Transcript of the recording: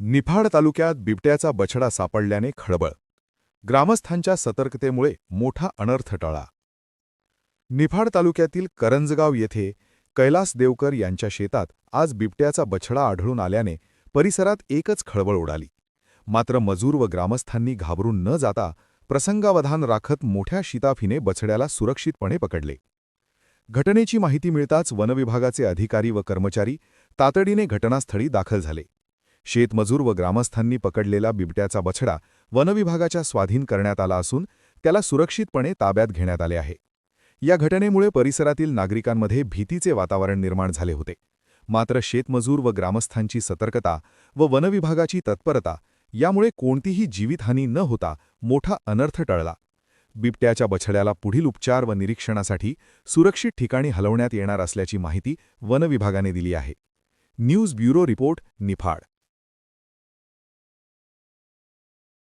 निफाड तालुक्यात बिबट्याचा बछडा सापडल्याने खळबळ. ग्रामस्थांच्या सतर्कतेमुळे मोठा अनर्थ टळा. निफाड तालुक्यातील करंजगाव येथे कैलास देवकर यांच्या शेतात आज बिबट्याचा बछडा आढळून आल्याने परिसरात एकच खळबळ उडाली. मात्र मजूर व ग्रामस्थांनी घाबरून न जाता प्रसंगावधान राखत मोठ्या शिताफीने बछड्याला सुरक्षितपणे पकडले. घटनेची माहिती मिळताच वनविभागाचे अधिकारी व कर्मचारी तातडीने घटनास्थळी दाखल झाले. शेतमजूर व ग्रामस्थांनी पकडलेला बिबट्याचा बछडा वनविभागाच्या स्वाधीन करण्यात आला असून त्याला सुरक्षितपणे ताब्यात घेण्यात आले आहे. या घटनेमुळे परिसरातील नागरिकांमध्ये भीतीचे वातावरण निर्माण झाले होते. मात्र शेतमजूर व ग्रामस्थांची सतर्कता व वनविभागाची तत्परता यामुळे कोणतीही जीवितहानी न होता मोठा अनर्थ टळला. बिबट्याच्या बछड्याला पुढील उपचार व निरीक्षणासाठी सुरक्षित ठिकाणी हलवण्यात येणार असल्याची माहिती वनविभागाने दिली आहे. News bureau report Niphad.